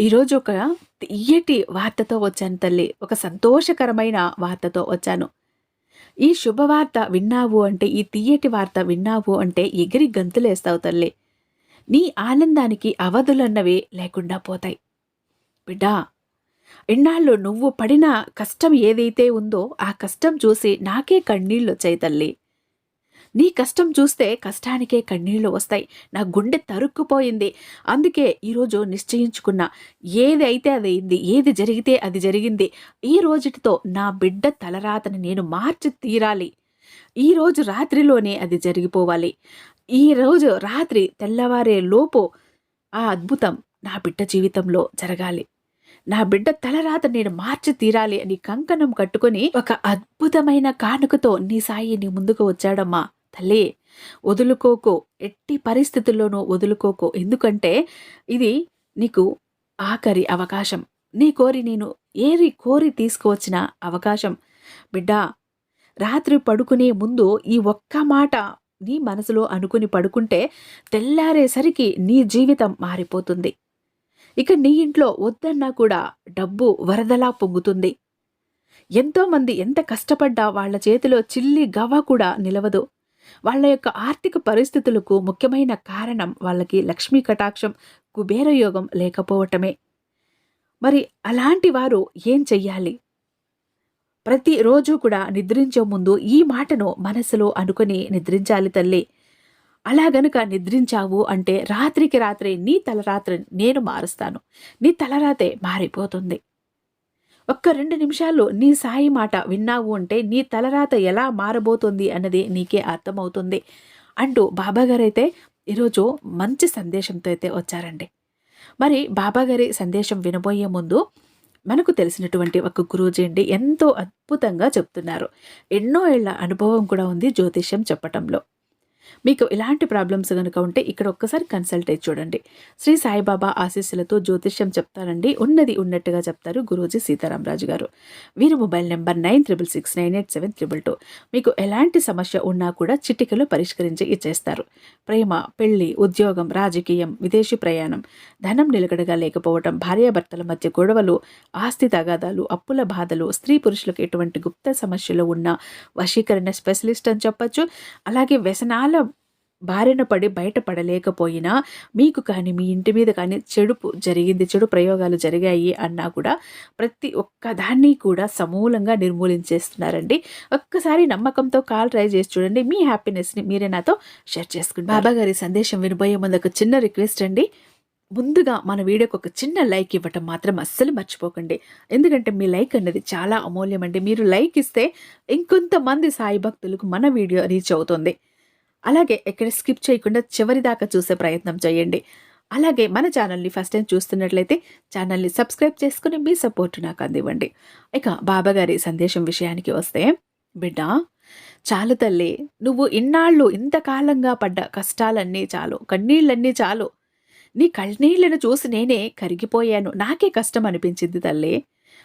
ఈరోజు ఒక తియ్యటి వార్తతో వచ్చాను తల్లి. ఒక సంతోషకరమైన వార్తతో వచ్చాను. ఈ శుభవార్త విన్నావు అంటే ఈ తీయటి వార్త విన్నావు అంటే ఎగిరి గంతులేస్తావు తల్లి. నీ ఆనందానికి అవధులన్నవి లేకుండా పోతాయి. బిడ్డా ఇన్నాళ్ళు నువ్వు పడిన కష్టం ఏదైతే ఉందో ఆ కష్టం చూసి నాకే కన్నీళ్ళు వచ్చాయి తల్లి. నీ కష్టం చూస్తే కష్టానికే కన్నీళ్ళు వస్తాయి. నా గుండె తరుక్కుపోయింది. అందుకే ఈరోజు నిశ్చయించుకున్నా. ఏది అయితే అది అయింది ఏది జరిగితే అది జరిగింది. ఈ రోజుటితో నా బిడ్డ తలరాతని నేను మార్చి తీరాలి. ఈ రోజు రాత్రిలోనే అది జరిగిపోవాలి. ఈ రోజు రాత్రి తెల్లవారే లోపు ఆ అద్భుతం నా బిడ్డ జీవితంలో జరగాలి. నా బిడ్డ తలరాత నేను మార్చి తీరాలి అని కంకణం కట్టుకొని ఒక అద్భుతమైన కానుకతో నీ సాయి నీ ముందుకు వచ్చాడమ్మా. తల్లి వదులుకోకు ఎట్టి పరిస్థితుల్లోనూ వదులుకోకు. ఎందుకంటే ఇది నీకు ఆఖరి అవకాశం. నీ కోరి నేను ఏరి కోరి తీసుకువచ్చిన అవకాశం. బిడ్డా రాత్రి పడుకునే ముందు ఈ ఒక్క మాట నీ మనసులో అనుకుని పడుకుంటే తెల్లారేసరికి నీ జీవితం మారిపోతుంది. ఇక నీ ఇంట్లో వద్దన్నా కూడా డబ్బు వరదలా పొంగుతుంది. ఎంతోమంది ఎంత కష్టపడ్డా వాళ్ళ చేతిలో చిల్లి గవ్వ కూడా నిలవదు. వాళ్ళ యొక్క ఆర్థిక పరిస్థితులకు ముఖ్యమైన కారణం వాళ్ళకి లక్ష్మీ కటాక్షం కుబేరయోగం లేకపోవటమే. మరి అలాంటి వారు ఏం చెయ్యాలి? ప్రతిరోజు కూడా నిద్రించే ముందు ఈ మాటను మనసులో అనుకుని నిద్రించాలి తల్లి. అలా గనుక నిద్రించావు అంటే రాత్రికి రాత్రి నీ తలరాత్రి నేను మారుస్తాను. నీ తలరాతే మారిపోతుంది. ఒక్క రెండు నిమిషాల్లో నీ సాయి మాట విన్నావు అంటే నీ తలరాత ఎలా మారబోతుంది అన్నది నీకే అర్థమవుతుంది అంటూ బాబాగారైతే ఈరోజు మంచి సందేశంతో అయితే వచ్చారండి. మరి బాబాగారి సందేశం వినబోయే ముందు మనకు తెలిసినటువంటి ఒక గురూజీ అండి ఎంతో అద్భుతంగా చెప్తున్నారు. ఎన్నో ఏళ్ళ అనుభవం కూడా ఉంది జ్యోతిష్యం చెప్పటంలో. మీకు ఇలాంటి ప్రాబ్లమ్స్ కనుక ఉంటే ఇక్కడ ఒక్కసారి కన్సల్ట్ అయ్యి చూడండి. శ్రీ సాయిబాబా ఆశీస్సులతో జ్యోతిష్యం చెప్తారండి. ఉన్నది ఉన్నట్టుగా చెప్తారు గురూజీ సీతారామరాజు గారు. వీరి mobile number nine triple six nine eight seven triple two మీకు ఎలాంటి సమస్య ఉన్నా కూడా చిటికలో పరిష్కరించి ఇచ్చేస్తారు. ప్రేమ పెళ్ళి ఉద్యోగం రాజకీయం విదేశీ ప్రయాణం ధనం నిలకడగా లేకపోవడం భార్యాభర్తల మధ్య గొడవలు ఆస్తి తగాదాలు అప్పుల బాధలు స్త్రీ పురుషులకు ఎటువంటి గుప్త సమస్యలు ఉన్న వశీకరణ స్పెషలిస్ట్ అని చెప్పచ్చు. అలాగే వ్యసనాల బారిన పడి బయటపడలేకపోయినా మీకు కానీ మీ ఇంటి మీద కానీ చెడుపు జరిగింది చెడు ప్రయోగాలు జరిగాయి అన్నా కూడా ప్రతి ఒక్కదాన్ని కూడా సమూలంగా నిర్మూలించేస్తున్నారండి. ఒక్కసారి నమ్మకంతో కాల్ ట్రై చేసి చూడండి. మీ హ్యాపీనెస్ని మీరే నాతో షేర్ చేసుకుంటారు. బాబా గారి సందేశం వినబోయే ముందు ఒక చిన్న రిక్వెస్ట్ అండి. ముందుగా మన వీడియోకి ఒక చిన్న లైక్ ఇవ్వటం మాత్రం అస్సలు మర్చిపోకండి. ఎందుకంటే మీ లైక్ అన్నది చాలా అమూల్యం అండి మీరు లైక్ ఇస్తే ఇంకొంతమంది సాయి భక్తులకు మన వీడియో రీచ్ అవుతుంది. అలాగే ఎక్కడ స్కిప్ చేయకుండా చివరి దాకా చూసే ప్రయత్నం చేయండి. అలాగే మన ఛానల్ని ఫస్ట్ టైం చూస్తున్నట్లయితే ఛానల్ని సబ్స్క్రైబ్ చేసుకుని మీ సపోర్ట్ నాకు అందివ్వండి. ఇక బాబాగారి సందేశం విషయానికి వస్తే బిడ్డ చాలు తల్లి నువ్వు ఇన్నాళ్ళు ఇంతకాలంగా పడ్డ కష్టాలన్నీ చాలు కన్నీళ్ళన్నీ చాలు. నీ కన్నీళ్ళను చూసి నేనే కరిగిపోయాను. నాకే కష్టం అనిపించింది తల్లి.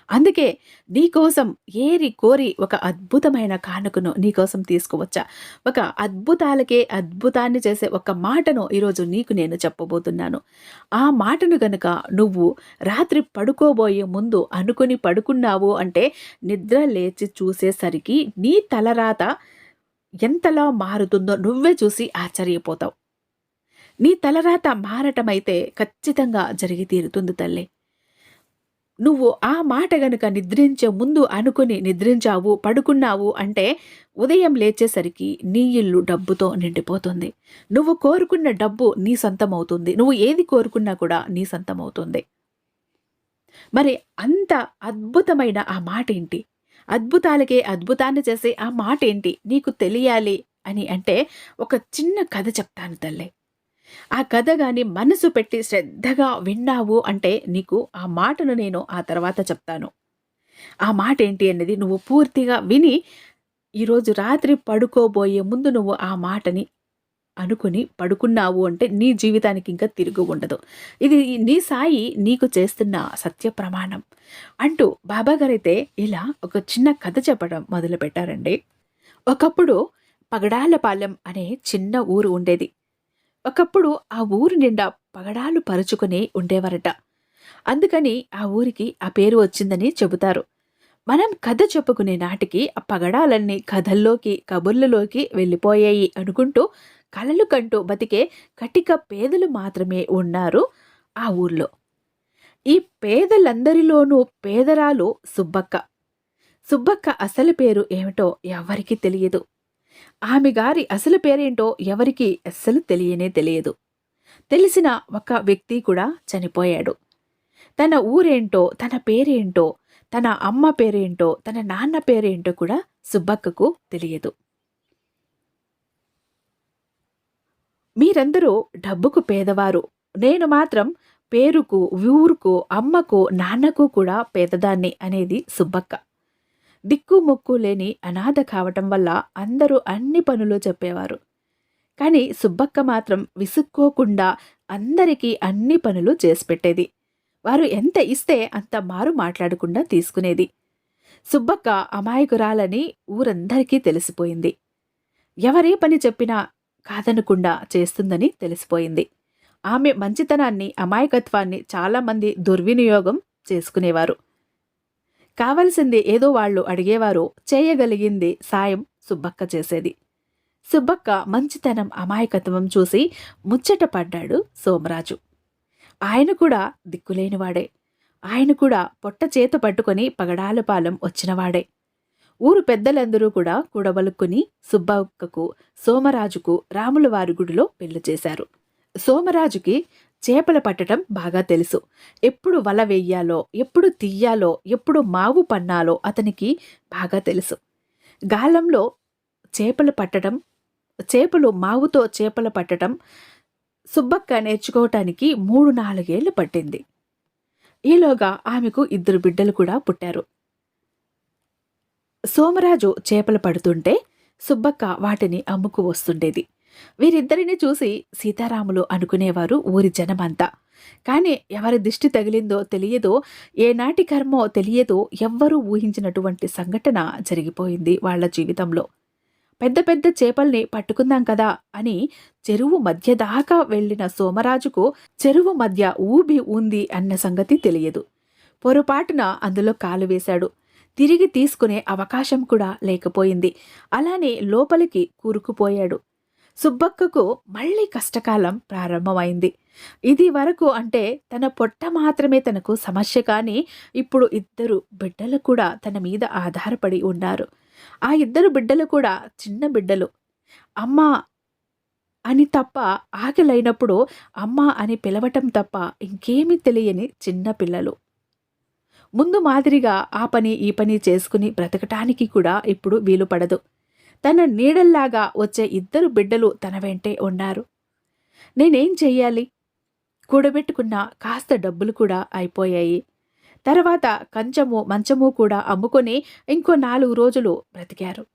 అందుకే నీకోసం ఏరి కోరి ఒక అద్భుతమైన కానుకను నీకోసం తీసుకువచ్చా? ఒక అద్భుతాలకే అద్భుతాన్ని చేసే ఒక మాటను ఈరోజు నీకు నేను చెప్పబోతున్నాను. ఆ మాటను గనుక నువ్వు రాత్రి పడుకోబోయే ముందు అనుకుని పడుకున్నావు అంటే నిద్ర లేచి చూసేసరికి నీ తలరాత ఎంతలా మారుతుందో నువ్వే చూసి ఆశ్చర్యపోతావు. నీ తలరాత మారటమైతే ఖచ్చితంగా జరిగి తీరుతుంది తల్లి. నువ్వు ఆ మాట గనుక నిద్రించే ముందు అనుకుని నిద్రించావు పడుకున్నావు అంటే ఉదయం లేచేసరికి నీ ఇల్లు డబ్బుతో నిండిపోతుంది. నువ్వు కోరుకున్న డబ్బు నీ సొంతమవుతుంది. నువ్వు ఏది కోరుకున్నా కూడా నీ సొంతమవుతుంది. మరి అంత అద్భుతమైన ఆ మాట ఏంటి? అద్భుతాలకే అద్భుతాన్ని చేసే ఆ మాట ఏంటి? నీకు తెలియాలి అని అంటే ఒక చిన్న కథ చెప్తాను తల్లే. ఆ కథ కానీ మనసు పెట్టి శ్రద్ధగా విన్నావు అంటే నీకు ఆ మాటను నేను ఆ తర్వాత చెప్తాను. ఆ మాట ఏంటి అనేది నువ్వు పూర్తిగా విని ఈరోజు రాత్రి పడుకోబోయే ముందు నువ్వు ఆ మాటని అనుకుని పడుకున్నావు అంటే నీ జీవితానికి ఇంకా తిరుగు ఉండదు. ఇది నీ సాయి నీకు చేస్తున్న సత్య ప్రమాణం. అంటూ బాబాగారైతే ఇలా ఒక చిన్న కథ చెప్పడం మొదలుపెట్టారండి. ఒకప్పుడు పగడాలపాలెం అనే చిన్న ఊరు ఉండేది. ఒకప్పుడు ఆ ఊరు నిండా పగడాలు పరుచుకుని ఉండేవారట. అందుకని ఆ ఊరికి ఆ పేరు వచ్చిందని చెబుతారు. మనం కథ చెప్పుకునే నాటికి ఆ పగడాలన్నీ కథల్లోకి కబుర్లలోకి వెళ్ళిపోయాయి అనుకుంటూ కలలు కంటూ బతికే కటిక పేదలు మాత్రమే ఉన్నారు ఆ ఊర్లో. ఈ పేదలందరిలోనూ పేదరాలు సుబ్బక్క. సుబ్బక్క అసలు పేరు ఏమిటో ఎవరికీ తెలియదు. ఆమె గారి అసలు పేరేంటో ఎవరికీ అస్సలు తెలియనే తెలియదు. తెలిసిన ఒక వ్యక్తి కూడా చనిపోయాడు. తన ఊరేంటో తన పేరేంటో తన అమ్మ పేరేంటో తన నాన్న పేరేంటో కూడా సుబ్బక్కకు తెలియదు. మీరందరూ డబ్బుకు పేదవారు. నేను మాత్రం పేరుకు ఊరుకు అమ్మకు నాన్నకు కూడా పేదదాన్ని అనేది సుబ్బక్క. దిక్కు మొక్కు లేని అనాథ కావటం వల్ల అందరూ అన్ని పనులు చెప్పేవారు. కానీ సుబ్బక్క మాత్రం విసుక్కోకుండా అందరికీ అన్ని పనులు చేసి పెట్టేది. వారు ఎంత ఇస్తే అంత మారు మాట్లాడకుండా తీసుకునేది. సుబ్బక్క అమాయకురాలని ఊరందరికీ తెలిసిపోయింది. ఎవరే పని చెప్పినా కాదనకుండా చేస్తుందని తెలిసిపోయింది. ఆమె మంచితనాన్ని అమాయకత్వాన్ని చాలామంది దుర్వినియోగం చేసుకునేవారు. కావలసింది ఏదో వాళ్ళు అడిగేవారు చేయగలిగింది సాయం సుబ్బక్క చేసేది. సుబ్బక్క మంచితనం అమాయకత్వం చూసి ముచ్చట పడ్డాడు సోమరాజు. ఆయన కూడా దిక్కులేనివాడే. ఆయన కూడా పొట్ట చేత పట్టుకొని పగడాలపాలెం వచ్చినవాడే. ఊరు పెద్దలందరూ కూడా కూడబలుక్కుని సుబ్బక్కకు సోమరాజుకు రాముల వారి గుడిలో పెళ్ళి చేశారు. సోమరాజుకి చేపలు పట్టడం బాగా తెలుసు. ఎప్పుడు వల వేయాలో ఎప్పుడు తీయాలో ఎప్పుడు మావు పన్నాలో అతనికి బాగా తెలుసు. గాలంలో చేపలు పట్టడం చేపలు మావుతో చేపలు పట్టడం సుబ్బక్క నేర్చుకోవటానికి మూడు నాలుగేళ్ళు పట్టింది. ఈలోగా ఆమెకు ఇద్దరు బిడ్డలు కూడా పుట్టారు. సోమరాజు చేపలు పడుతుంటే సుబ్బక్క వాటిని అమ్ముకు వస్తుండేది. వీరిద్దరిని చూసి సీతారాములు అనుకునేవారు ఊరి జనమంతా. కానీ ఎవరి దిష్టి తగిలిందో తెలియదో ఏనాటి కర్మో తెలియదో ఎవ్వరూ ఊహించినటువంటి సంఘటన జరిగిపోయింది వాళ్ళ జీవితంలో. పెద్ద పెద్ద చేపల్ని పట్టుకుందాం కదా అని చెరువు మధ్య దాకా వెళ్ళిన సోమరాజుకు చెరువు మధ్య ఊబి ఉంది అన్న సంగతి తెలియదు. పొరపాటున అందులో కాలు వేశాడు. తిరిగి తీసుకునే అవకాశం కూడా లేకపోయింది. అలానే లోపలికి కూరుకుపోయాడు. సుబ్బక్కకు మళ్ళీ కష్టకాలం ప్రారంభమైంది. ఇది వరకు అంటే తన పొట్ట మాత్రమే తనకు సమస్య కానీ ఇప్పుడు ఇద్దరు బిడ్డలు కూడా తన మీద ఆధారపడి ఉన్నారు. ఆ ఇద్దరు బిడ్డలు కూడా చిన్న బిడ్డలు. అమ్మా అని తప్ప ఆకలైనప్పుడు అమ్మ అని పిలవటం తప్ప ఇంకేమీ తెలియని చిన్న పిల్లలు. ముందు మాదిరిగా ఆ పని ఈ పని చేసుకుని బ్రతకటానికి కూడా ఇప్పుడు వీలు పడదు తన నీడల్లాగా వచ్చే ఇద్దరు బిడ్డలు తన వెంటే ఉన్నారు. నేనేం చెయ్యాలి? కూడబెట్టుకున్న కాస్త డబ్బులు కూడా అయిపోయాయి. తర్వాత కంచము మంచము కూడా అమ్ముకొని ఇంకో నాలుగు రోజులు బ్రతికారు.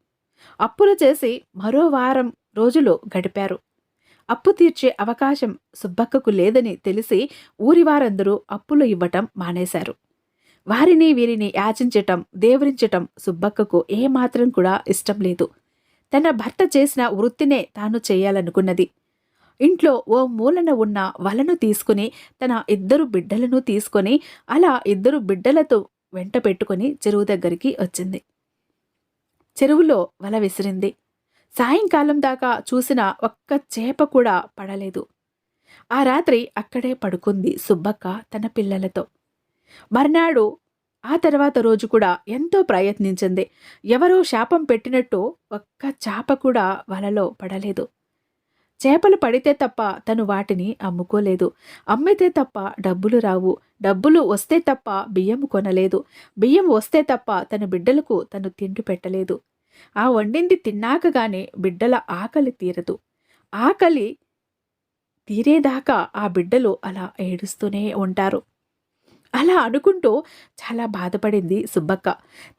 అప్పులు చేసి మరో వారం రోజులు గడిపారు. అప్పు తీర్చే అవకాశం సుబ్బక్కకు లేదని తెలిసి ఊరి వారందరూ అప్పులు ఇవ్వటం మానేశారు. వారిని వీరిని యాచించటం దేవరించటం సుబ్బక్కకు ఏమాత్రం కూడా ఇష్టం లేదు. తన భర్త చేసిన వృత్తినే తాను చేయాలనుకున్నది. ఇంట్లో ఓ మూలన ఉన్న వలను తీసుకుని తన ఇద్దరు బిడ్డలను తీసుకొని అలా ఇద్దరు బిడ్డలతో వెంట పెట్టుకుని చెరువు దగ్గరికి వచ్చింది. చెరువులో వల విసిరింది. సాయంకాలం దాకా చూసిన ఒక్క చేప కూడా పడలేదు. ఆ రాత్రి అక్కడే పడుకుంది సుబ్బక్క తన పిల్లలతో. మర్నాడు ఆ తర్వాత రోజు కూడా ఎంతో ప్రయత్నించింది. ఎవరో శాపం పెట్టినట్టు ఒక్క చాప కూడా వలలో పడలేదు. చేపలు పడితే తప్ప తను వాటిని అమ్ముకోలేదు. అమ్మితే తప్ప డబ్బులు రావు. డబ్బులు వస్తే తప్ప బియ్యం కొనలేదు. బియ్యం వస్తే తప్ప తన బిడ్డలకు తను తిండి పెట్టలేదు. ఆ వండింది తిన్నాకగానే బిడ్డల ఆకలి తీరదు. ఆకలి తీరేదాకా ఆ బిడ్డలు అలా ఏడుస్తూనే ఉంటారు. అలా అనుకుంటూ చాలా బాధపడింది సుబ్బక్క.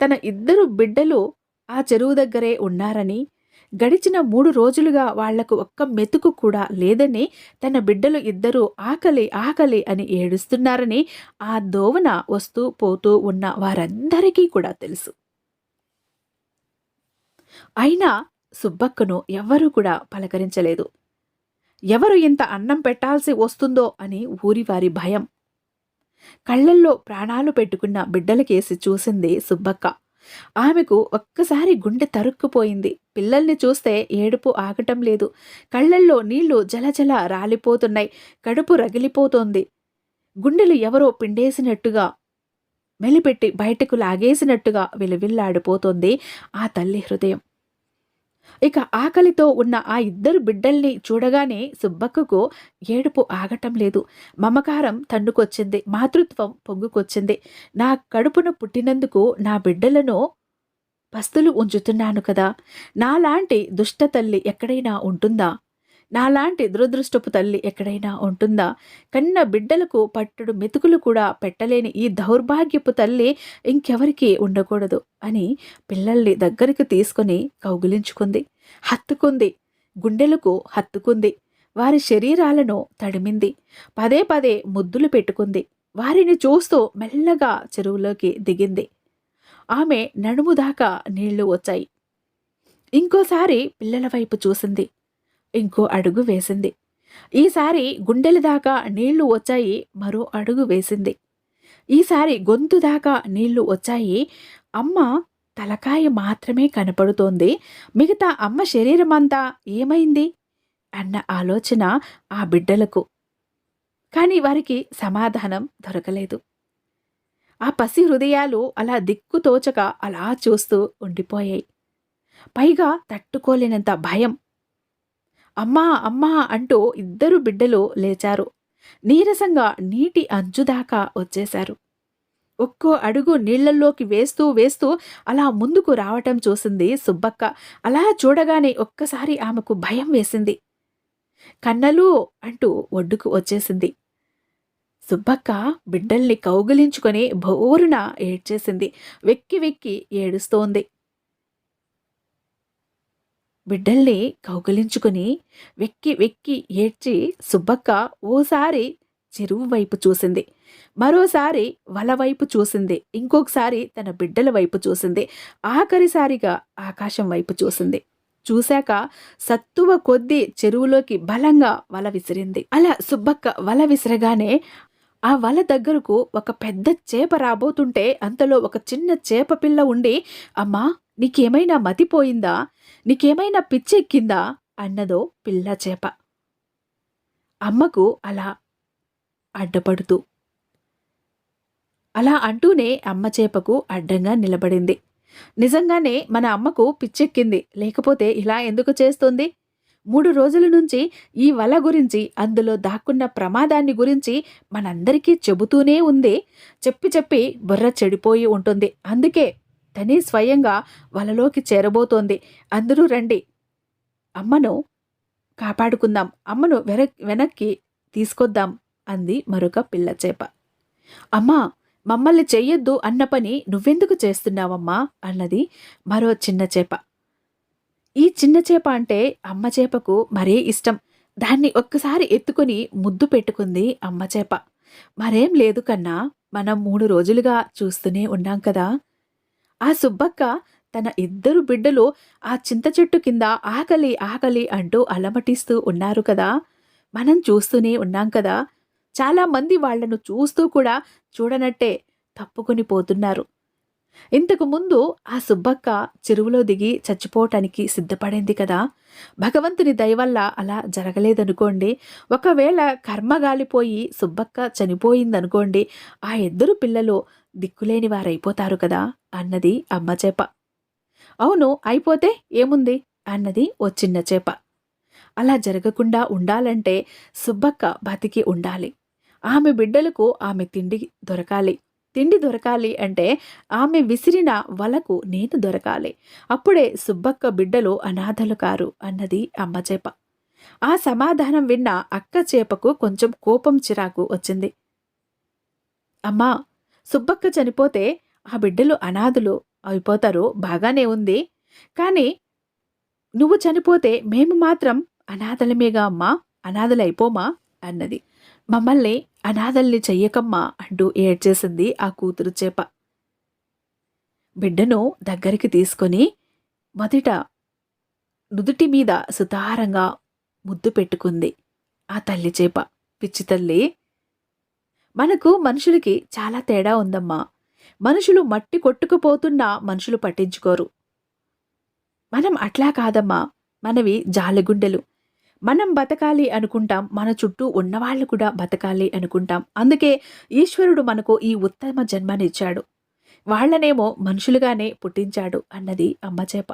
తన ఇద్దరు బిడ్డలు ఆ చెరువు దగ్గరే ఉన్నారని గడిచిన మూడు రోజులుగా వాళ్ళకు ఒక్క మెతుకు కూడా లేదని తన బిడ్డలు ఇద్దరూ ఆకలి ఆకలి అని ఏడుస్తున్నారని ఆ దోవన వస్తూ పోతూ ఉన్న వారందరికీ కూడా తెలుసు. అయినా సుబ్బక్కను ఎవ్వరూ కూడా పలకరించలేదు. ఎవరు ఇంత అన్నం పెట్టాల్సి వస్తుందో అని ఊరివారి భయం. కళ్ళల్లో ప్రాణాలు పెట్టుకున్న బిడ్డలకేసి చూసింది సుబ్బక్క. ఆమెకు ఒక్కసారి గుండె తరుక్కుపోయింది. పిల్లల్ని చూస్తే ఏడుపు ఆగటం లేదు. కళ్ళల్లో నీళ్ళు జలజల రాలిపోతున్నాయి. కడుపు రగిలిపోతోంది. గుండెలు ఎవరో పిండేసినట్టుగా మెలిపెట్టి బయటకు లాగేసినట్టుగా విలువిల్లాడిపోతోంది ఆ తల్లి హృదయం. ఇక ఆకలితో ఉన్న ఆ ఇద్దరు బిడ్డల్ని చూడగానే సుబ్బక్కకు ఏడుపు ఆగటం లేదు. మమకారం తన్నుకొచ్చింది. మాతృత్వం పొంగుకొచ్చింది. నా కడుపున పుట్టినందుకు నా బిడ్డలను పస్తులు ఉంచుతున్నాను కదా. నాలాంటి దుష్ట తల్లి ఎక్కడైనా ఉంటుందా? నాలాంటి దురదృష్టపు తల్లి ఎక్కడైనా ఉంటుందా? కన్న బిడ్డలకు పట్టుడు మెతుకులు కూడా పెట్టలేని ఈ దౌర్భాగ్యపు తల్లి ఇంకెవరికి ఉండకూడదు అని పిల్లల్ని దగ్గరికి తీసుకుని కౌగిలించుకుంది. హత్తుకుంది. గుండెలకు హత్తుకుంది. వారి శరీరాలను తడిమింది. పదే పదే ముద్దులు పెట్టుకుంది. వారిని చూస్తూ మెల్లగా చెరువులోకి దిగింది. ఆమె నడుము దాకా నీళ్ళు వచ్చాయి. ఇంకోసారి పిల్లల వైపు చూసింది. ఇంకో అడుగు వేసింది. ఈసారి గుండెల దాకా నీళ్ళు వచ్చాయి మరో అడుగు వేసింది. ఈసారి గొంతు దాకా నీళ్ళు వచ్చాయి. అమ్మ తలకాయ మాత్రమే కనపడుతోంది. మిగతా అమ్మ శరీరమంతా ఏమైంది? అన్న ఆలోచన ఆ బిడ్డలకు. కానీ వారికి సమాధానం దొరకలేదు. ఆ పసి హృదయాలు అలా దిక్కుతోచక అలా చూస్తూ ఉండిపోయాయి. పైగా తట్టుకోలేనంత భయం అమ్మా అమ్మా అంటూ ఇద్దరు బిడ్డలు లేచారు. నీరసంగా నీటి అంచుదాకా వచ్చేశారు. ఒక్కో అడుగు నీళ్ళల్లోకి వేస్తూ వేస్తూ అలా ముందుకు రావటం చూసింది సుబ్బక్క. అలా చూడగానే ఒక్కసారి ఆమెకు భయం వేసింది. కన్నలు అంటూ ఒడ్డుకు వచ్చేసింది. సుబ్బక్క బిడ్డల్ని కౌగిలించుకొని భోరున ఏడ్చేసింది. వెక్కి వెక్కి ఏడుస్తోంది. బిడ్డల్ని కౌగిలించుకుని వెక్కి వెక్కి ఏడ్చి సుబ్బక్క ఓసారి చెరువు వైపు చూసింది. మరోసారి వల వైపు చూసింది. ఇంకొకసారి తన బిడ్డల వైపు చూసింది. ఆఖరిసారిగా ఆకాశం వైపు చూసింది. చూశాక సత్తువ కొద్దీ చెరువులోకి బలంగా వల విసిరింది. అలా సుబ్బక్క వల విసిరగానే ఆ వల దగ్గరకు ఒక పెద్ద చేప రాబోతుంటే అంతలో ఒక చిన్న చేప పిల్ల ఉండి అమ్మా నీకేమైనా మతిపోయిందా నీకేమైనా పిచ్చెక్కిందా? అన్నదో పిల్ల చేప. అమ్మకు అలా అడ్డపడుతూ. అలా అంటూనే అమ్మ చేపకు అడ్డంగా నిలబడింది. నిజంగానే మన అమ్మకు పిచ్చెక్కింది. లేకపోతే ఇలా ఎందుకు చేస్తుంది? మూడు రోజుల నుంచి ఈ వల గురించి అందులో దాక్కున్న ప్రమాదాన్ని గురించి మనందరికీ చెబుతూనే ఉంది. చెప్పి చెప్పి బుర్ర చెడిపోయి ఉంటుంది. అందుకే తనే స్వయంగా వలలోకి చేరబోతోంది. అందరూ రండి. అమ్మను కాపాడుకుందాం. అమ్మను వెర వెనక్కి తీసుకొద్దాం అంది మరొక పిల్ల చేప. అమ్మా మమ్మల్ని చెయ్యొద్దు అన్న పని నువ్వెందుకు చేస్తున్నావమ్మా? అన్నది మరో చిన్న చేప. ఈ చిన్న చేప అంటే అమ్మ చేపకు మరే ఇష్టం. దాన్ని ఒక్కసారి ఎత్తుకుని ముద్దు పెట్టుకుంది అమ్మ చేప. మరేం లేదు కన్నా మనం మూడు రోజులుగా చూస్తూనే ఉన్నాం కదా. ఆ సుబ్బక్క తన ఇద్దరు బిడ్డలు ఆ చింత చెట్టు కింద ఆకలి ఆకలి అంటూ అలమటిస్తూ ఉన్నారు కదా. మనం చూస్తూనే ఉన్నాం కదా. చాలామంది వాళ్ళను చూస్తూ కూడా చూడనట్టే తప్పుకొని పోతున్నారు. ఇంతకుముందు ఆ సుబ్బక్క చెరువులో దిగి చచ్చిపోవటానికి సిద్ధపడింది కదా. భగవంతుని దయవల్ల అలా జరగలేదనుకోండి. ఒకవేళ కర్మ గాలిపోయి సుబ్బక్క చనిపోయిందనుకోండి ఆ ఇద్దరు పిల్లలు దిక్కులేని వారైపోతారు కదా అన్నది అమ్మ చేప. అవును అయిపోతే ఏముంది? అన్నది ఓ చిన్న చేప. అలా జరగకుండా ఉండాలంటే సుబ్బక్క బతికి ఉండాలి. ఆమె బిడ్డలకు ఆమె తిండి దొరకాలి. తిండి దొరకాలి అంటే ఆమె విసిరిన వలకు నేను దొరకాలి. అప్పుడే సుబ్బక్క బిడ్డలు అనాథలు కారు అన్నది అమ్మ చేప. ఆ సమాధానం విన్న అక్క చేపకు కొంచెం కోపం చిరాకు వచ్చింది. అమ్మా సుబ్బక్క చనిపోతే ఆ బిడ్డలు అనాథులు అయిపోతారు బాగానే ఉంది. కానీ నువ్వు చనిపోతే మేము మాత్రం అనాథలమేగా అమ్మా? అనాథలైపోమా? అన్నది. మమ్మల్ని అనాథల్ని చెయ్యకమ్మా అంటూ ఏడ్చేసింది ఆ కూతురు చేప. బిడ్డను దగ్గరికి తీసుకొని మొదట నుదుటి మీద సుతారంగా ముద్దు పెట్టుకుంది ఆ తల్లి చేప. పిచ్చి తల్లి మనకు మనుషులకి చాలా తేడా ఉందమ్మా. మనుషులు మట్టి కొట్టుకుపోతున్నా మనుషులు పట్టించుకోరు. మనం అట్లా కాదమ్మా. మనవి జాలిగుండెలు. మనం బతకాలి అనుకుంటాం మన చుట్టూ ఉన్నవాళ్ళు కూడా బతకాలి అనుకుంటాం. అందుకే ఈశ్వరుడు మనకు ఈ ఉత్తమ జన్మనిచ్చాడు. వాళ్ళనేమో మనుషులుగానే పుట్టించాడు అన్నది అమ్మచేప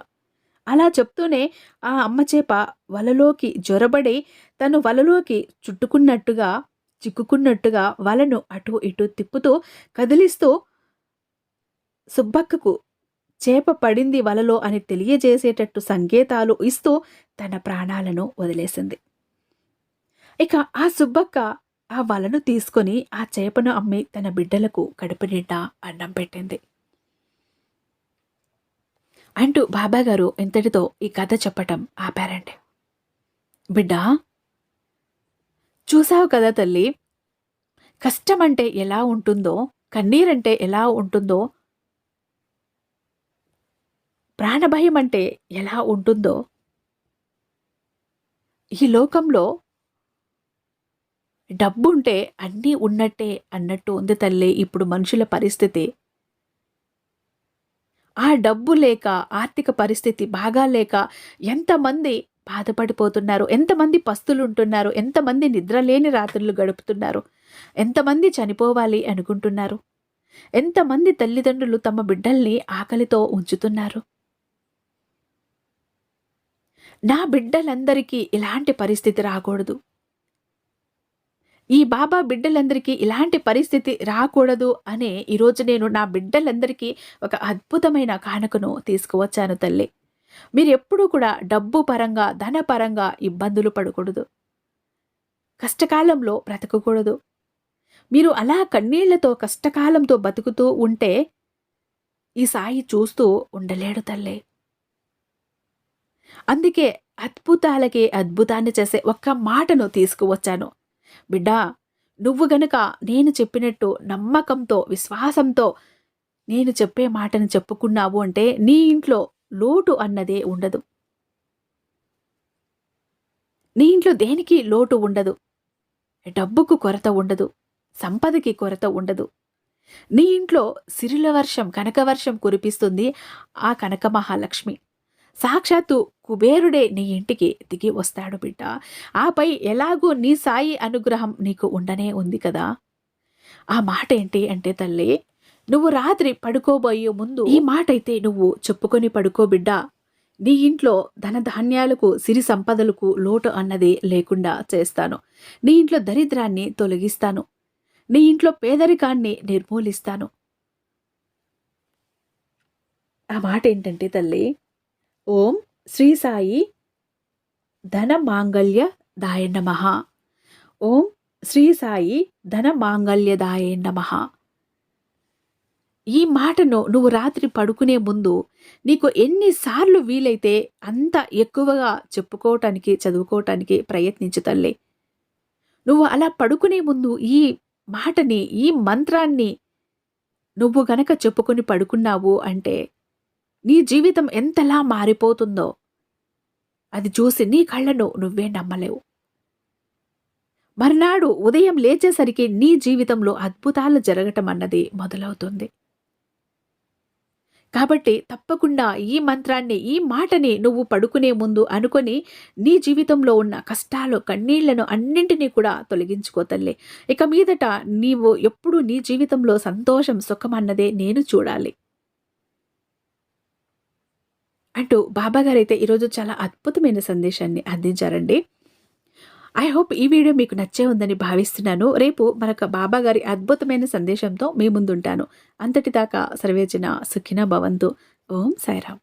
అలా చెప్తూనే ఆ అమ్మచేప వలలోకి జ్వరబడి తను వలలోకి చుట్టుకున్నట్టుగా చిక్కుకున్నట్టుగా వలను అటు ఇటు తిప్పుతూ కదిలిస్తూ సుబ్బక్కకు చేప పడింది వలలో అని తెలియజేసేటట్టు సంకేతాలు ఇస్తూ తన ప్రాణాలను వదిలేసింది. ఇక ఆ సుబ్బక్క ఆ వలను తీసుకొని ఆ చేపను అమ్మి తన బిడ్డలకు కడుపు నిండా అన్నం పెట్టింది. అంటూ బాబాగారు ఇంతటితో ఈ కథ చెప్పటం ఆపారండి. బిడ్డా! చూసావు కదా తల్లి? కష్టం అంటే ఎలా ఉంటుందో కన్నీరంటే ఎలా ఉంటుందో ప్రాణభయం అంటే ఎలా ఉంటుందో? ఈ లోకంలో డబ్బుంటే అన్నీ ఉన్నట్టే అన్నట్టు ఉంది తల్లి ఇప్పుడు మనుషుల పరిస్థితి. ఆ డబ్బు లేక ఆర్థిక పరిస్థితి బాగా లేక ఎంతమంది బాధపడిపోతున్నారు? ఎంతమంది పస్తులు ఉంటున్నారు ఎంతమంది నిద్రలేని రాత్రులు గడుపుతున్నారు? ఎంతమంది చనిపోవాలి అనుకుంటున్నారు? ఎంతమంది తల్లిదండ్రులు తమ బిడ్డల్ని ఆకలితో ఉంచుతున్నారు? నా బిడ్డలందరికీ ఇలాంటి పరిస్థితి రాకూడదు. ఈ బాబా బిడ్డలందరికీ ఇలాంటి పరిస్థితి రాకూడదు అనే ఈరోజు నేను నా బిడ్డలందరికీ ఒక అద్భుతమైన కానుకను తీసుకువచ్చాను తల్లి. మీరు ఎప్పుడూ కూడా డబ్బు పరంగా ధన పరంగా ఇబ్బందులు పడకూడదు. కష్టకాలంలో బ్రతకకూడదు. మీరు అలా కన్నీళ్ళతో కష్టకాలంతో బతుకుతూ ఉంటే ఈ సాయి చూస్తూ ఉండలేడు తల్లే. అందుకే అద్భుతాలకి అద్భుతాన్ని చేసే ఒక్క మాటను తీసుకువచ్చాను. బిడ్డా నువ్వు గనుక నేను చెప్పినట్టు నమ్మకంతో విశ్వాసంతో నేను చెప్పే మాటను చెప్పుకున్నావు అంటే నీ ఇంట్లో లోటు అన్నదే ఉండదు. నీ ఇంట్లో దేనికి లోటు ఉండదు? డబ్బుకు కొరత ఉండదు. సంపదకి కొరత ఉండదు. నీ ఇంట్లో సిరిల వర్షం కనకవర్షం కురిపిస్తుంది ఆ కనక మహాలక్ష్మి సాక్షాత్తు కుబేరుడే నీ ఇంటికి దిగి వస్తాడు బిడ్డ. ఆపై ఎలాగూ నీ సాయి అనుగ్రహం నీకు ఉండనే ఉంది కదా. ఆ మాట ఏంటి అంటే తల్లి నువ్వు రాత్రి పడుకోబోయే ముందు ఈ మాట అయితే నువ్వు చెప్పుకొని పడుకో బిడ్డ. నీ ఇంట్లో ధనధాన్యాలకు సిరి సంపదలకు లోటు అన్నది లేకుండా చేస్తాను. నీ ఇంట్లో దరిద్రాన్ని తొలగిస్తాను. నీ ఇంట్లో పేదరికాన్ని నిర్మూలిస్తాను. ఆ మాట ఏంటంటే తల్లి ఓం శ్రీ సాయి ధన మాంగళ్య దాయ నమ. ఓం శ్రీ సాయి ధన మాంగళ్యదాయ నమ. ఈ మాటను నువ్వు రాత్రి పడుకునే ముందు నీకు ఎన్నిసార్లు వీలైతే అంత ఎక్కువగా చెప్పుకోవటానికి చదువుకోవటానికి ప్రయత్నించు తల్లి. నువ్వు అలా పడుకునే ముందు ఈ మాటని ఈ మంత్రాన్ని నువ్వు గనక చెప్పుకొని పడుకున్నావు అంటే నీ జీవితం ఎంతలా మారిపోతుందో అది చూసి నీ కళ్ళను నువ్వే నమ్మలేవు. మర్నాడు ఉదయం లేచేసరికి నీ జీవితంలో అద్భుతాలు జరగటం అన్నది మొదలవుతుంది. కాబట్టి తప్పకుండా ఈ మంత్రాన్ని ఈ మాటని నువ్వు పడుకునే ముందు అనుకొని నీ జీవితంలో ఉన్న కష్టాలు కన్నీళ్ళను అన్నింటినీ కూడా తొలగించుకో తల్లి. ఇక మీదట నీవు ఎప్పుడు నీ జీవితంలో సంతోషం సుఖం అన్నదే నేను చూడాలి. అంటూ బాబాగారు అయితే ఈరోజు చాలా అద్భుతమైన సందేశాన్ని అందించారండి. ఐ హోప్ ఈ వీడియో మీకు నచ్చే ఉందని భావిస్తున్నాను. రేపు మరొక బాబాగారి అద్భుతమైన సందేశంతో మీ ముందుంటాను. అంతటిదాకా సర్వేజన సుఖిన భవంతు. ఓం సాయిరామ్.